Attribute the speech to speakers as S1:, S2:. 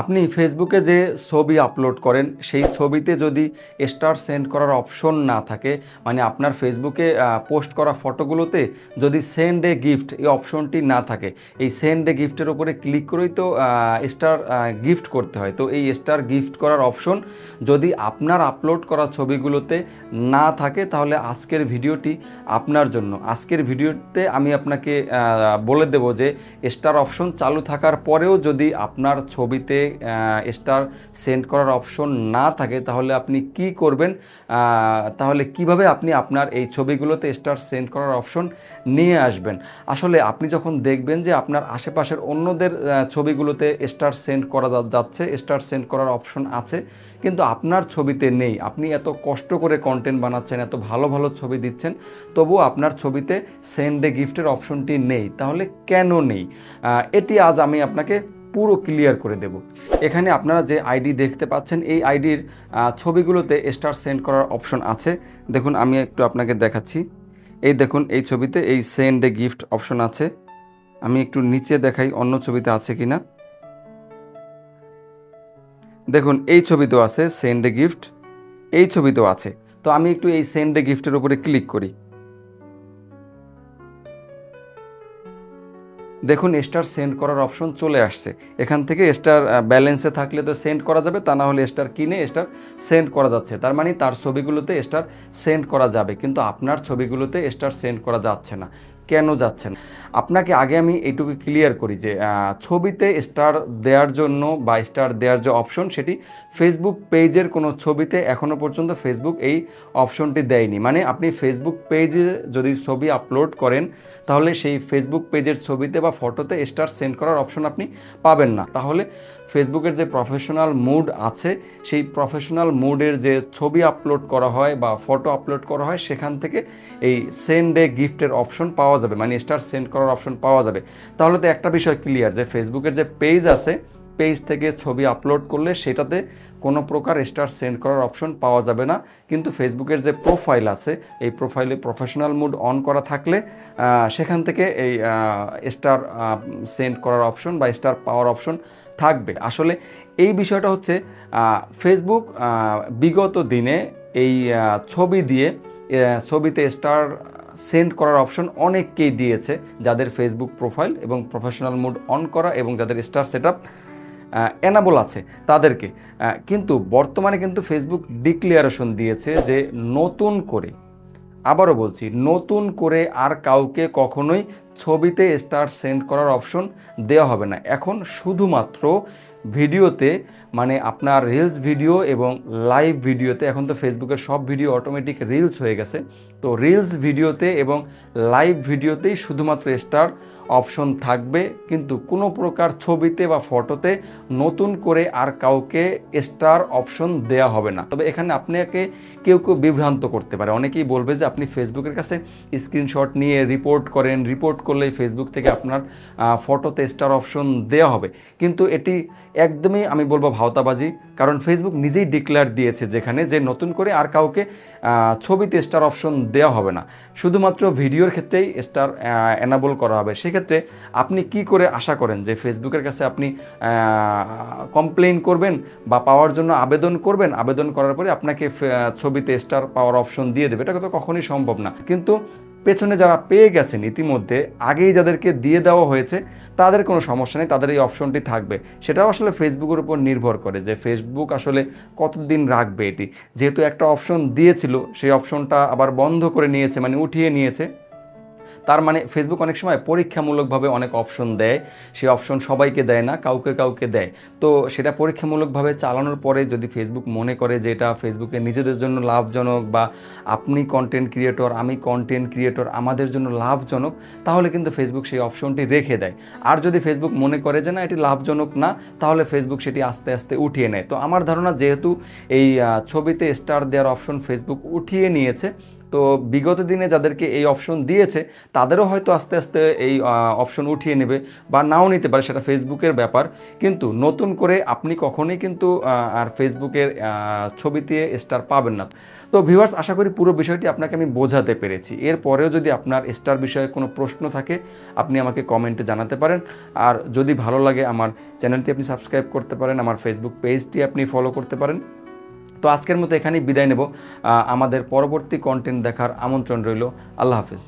S1: আপনি ফেসবুকে যে ছবি আপলোড করেন, সেই ছবিতে যদি স্টার সেন্ড করার অপশন না থাকে মানে আপনার ফেসবুকে পোস্ট করা ফটোগুলোতে যদি সেন্ড এ গিফট এই অপশনটি না থাকে, এই সেন্ড এ গিফটের উপরে ক্লিক করেই তো স্টার গিফট করতে হয়। তো এই স্টার গিফট করার অপশন যদি আপনার আপলোড করা ছবিগুলোতে না থাকে, তাহলে আজকের ভিডিওটি আপনার জন্য। আজকের ভিডিওতে আমি আপনাকে বলে দেব যে স্টার অপশন চালু থাকার পরেও যদি আপনার ছবিতে স্টার সেন্ড করার অপশন না থাকে, তাহলে আপনি কি করবেন? তাহলে কীভাবে আপনি আপনার এই ছবিগুলোতে স্টার সেন্ড করার অপশন নিয়ে আসবেন? আসলে আপনি যখন দেখবেন যে আপনার আশেপাশের অন্যদের ছবিগুলোতে স্টার সেন্ড করা যাচ্ছে স্টার সেন্ড করার অপশন আছে, কিন্তু আপনার ছবিতে নেই। আপনি এত কষ্ট করে কন্টেন্ট বানাচ্ছেন, এত ভালো ভালো ছবি দিচ্ছেন, তবুও আপনার ছবিতে সেন্ড এ গিফটের অপশনটি নেই। তাহলে কেন নেই? এটি আজ আমি আপনাকে পুরো ক্লিয়ার করে দেব। এখানে আপনারা যে আইডি দেখতে পাচ্ছেন, এই আইডির ছবিগুলোতে স্টার সেন্ড করার অপশন আছে। দেখুন, আমি একটু আপনাকে দেখাচ্ছি। এই দেখুন, এই ছবিতে এই সেন্ড এ গিফট অপশন আছে। আমি একটু নিচে দেখাই, অন্য ছবিতে আছে কিনা। দেখুন, এই ছবিতেও আছে সেন্ড এ গিফট। এই ছবিতেও আছে। তো আমি একটু এই সেন্ড এ গিফটের উপরে ক্লিক করি। দেখুন স্টার সেন্ড করার অপশন চলে আসছে। এখান থেকে স্টার ব্যালেন্সে থাকলে তো সেন্ড করা যাবে, তা না হলে স্টার কিনে স্টার সেন্ড করা যাচ্ছে। তার মানে তার ছবিগুলোতে স্টার সেন্ড করা যাবে, কিন্তু আপনার ছবিগুলোতে স্টার সেন্ড করা যাচ্ছে না। কেন যাচ্ছেন? আপনাকে আগে আমি এইটুকু ক্লিয়ার করি যে ছবিতে স্টার দেওয়ার জন্য বা স্টার দেওয়ার যে অপশন সেটি ফেসবুক পেজের কোনো ছবিতে এখনও পর্যন্ত ফেসবুক এই অপশনটি দেয়নি। মানে আপনি ফেসবুক পেজে যদি ছবি আপলোড করেন, তাহলে সেই ফেসবুক পেজের ছবিতে বা ফটোতে স্টার সেন্ড করার অপশন আপনি পাবেন না। তাহলে ফেসবুকের যে প্রফেশনাল মুড আছে, সেই প্রফেশনাল মুডের যে ছবি আপলোড করা হয় বা ফটো আপলোড করা হয়, সেখান থেকে এই সেন্ড গিফটের অপশন পাওয়া যাবে মানে স্টার সেন্ড করার অপশন পাওয়া যাবে। তাহলে তো একটা বিষয় ক্লিয়ার যে ফেসবুকের যে পেজ আছে পেজ থেকে ছবি আপলোড করলে সেটাতে কোনো প্রকার স্টার সেন্ড করার অপশন পাওয়া যাবে না। কিন্তু ফেসবুকের যে প্রোফাইল আছে, এই প্রোফাইলে প্রফেশনাল মুড অন করা থাকলে সেখান থেকে এই স্টার সেন্ড করার অপশন বা স্টার পাওয়ার অপশন থাকবে। আসলে এই বিষয়টা হচ্ছে ফেসবুক বিগত দিনে এই ছবি দিয়ে ছবিতে স্টার সেন্ড করার অপশন অনেককেই দিয়েছে যাদের ফেসবুক প্রোফাইল এবং প্রফেশনাল মুড অন করা এবং যাদের স্টার সেট আপ এনাবল আছে তাদেরকে। কিন্তু বর্তমানে কিন্তু ফেসবুক ডিক্লিয়ারেশন দিয়েছে যে নতুন করে, আবারও বলছি, নতুন করে আর কাউকে কখনোই ছবিতে স্টার সেন্ড করার অপশন দেওয়া হবে না। এখন শুধুমাত্র ভিডিওতে মানে আপনার রিলস ভিডিও এবং লাইভ ভিডিওতে এখন তো ফেসবুকের সব ভিডিও অটোমেটিক রিলস হয়ে গেছে। তো রিলস ভিডিওতে এবং লাইভ ভিডিওতেই শুধুমাত্র স্টার অপশন থাকবে, কিন্তু কোনো প্রকার ছবিতে বা ফটোতে নতুন করে আর কাউকে স্টার অপশন দেওয়া হবে না। তবে এখানে আপনাকে কেউ কেউ বিভ্রান্ত করতে পারে। অনেকেই বলবে যে আপনি ফেসবুকের কাছে স্ক্রিনশট নিয়ে রিপোর্ট করেন। রিপোর্ট করলেই ফেসবুক থেকে আপনার ফটোতে স্টার অপশন দেওয়া হবে। কিন্তু এটি একদমই আমি বলব ভাওতাবাজি, কারণ ফেসবুক নিজেই ডিক্লেয়ার দিয়েছে যেখানে যে নতুন করে আর কাউকে ছবিতে স্টার অপশন দেওয়া হবে না। শুধুমাত্র ভিডিওর ক্ষেত্রেই স্টার এনাবল করা হবে। সেক্ষেত্রে আপনি কি করে আশা করেন যে ফেসবুকের কাছে আপনি কমপ্লেন করবেন বা পাওয়ার জন্য আবেদন করবেন? আবেদন করার পরে আপনাকে ছবিতে স্টার পাওয়ার অপশন দিয়ে দেবে। এটা তো কখনোই সম্ভব না। কিন্তু পেছনে যারা পেয়ে গেছেন ইতিমধ্যে, আগেই যাদেরকে দিয়ে দেওয়া হয়েছে, তাদের কোনো সমস্যা নেই, তাদের এই অপশনটি থাকবে। সেটাও আসলে ফেসবুকের উপর নির্ভর করে যে ফেসবুক আসলে কতদিন রাখবে এটি। যেহেতু একটা অপশন দিয়েছিল, সেই অপশনটা আবার বন্ধ করে নিয়েছে মানে উঠিয়ে নিয়েছে। তার মানে ফেসবুক অনেক সময় পরীক্ষামূলকভাবে অনেক অপশন দেয়। সেই অপশন সবাইকে দেয় না, কাউকে কাউকে দেয়। তো সেটা পরীক্ষামূলকভাবে চালানোর পরে যদি ফেসবুক মনে করে যে এটা ফেসবুকে নিজেদের জন্য লাভজনক বা আপনি কন্টেন্ট ক্রিয়েটর আমি কন্টেন্ট ক্রিয়েটর আমাদের জন্য লাভজনক, তাহলে কিন্তু ফেসবুক সেই অপশনটি রেখে দেয়। আর যদি ফেসবুক মনে করে যে না, এটি লাভজনক না, তাহলে ফেসবুক সেটি আস্তে আস্তে উঠিয়ে নেয়। তো আমার ধারণা যেহেতু এই ছবিতে স্টার দেওয়ার অপশন ফেসবুক উঠিয়ে নিয়েছে তো বিগত দিনে যাদেরকে এই অপশন দিয়েছে, তাদেরও হয়তো আস্তে আস্তে এই অপশন উঠিয়ে নেবে বা নাও নিতে পারে, সেটা ফেসবুকের ব্যাপার। কিন্তু নতুন করে আপনি কখনোই কিন্তু আর ফেসবুকের ছবিতে স্টার পাবেন না। তো ভিউয়ার্স আশা করি পুরো বিষয়টি আপনাকে আমি বোঝাতে পেরেছি। এরপরেও যদি আপনার স্টার বিষয়ে কোনো প্রশ্ন থাকে, আপনি আমাকে কমেন্টে জানাতে পারেন। আর যদি ভালো লাগে আমার চ্যানেলটি আপনি সাবস্ক্রাইব করতে পারেন, আমার ফেসবুক পেজটি আপনি ফলো করতে পারেন। তো আজকের মতো এখানেই বিদায় নেব। আমাদের পরবর্তী কন্টেন্ট দেখার আমন্ত্রণ রইল। আল্লাহ হাফিজ।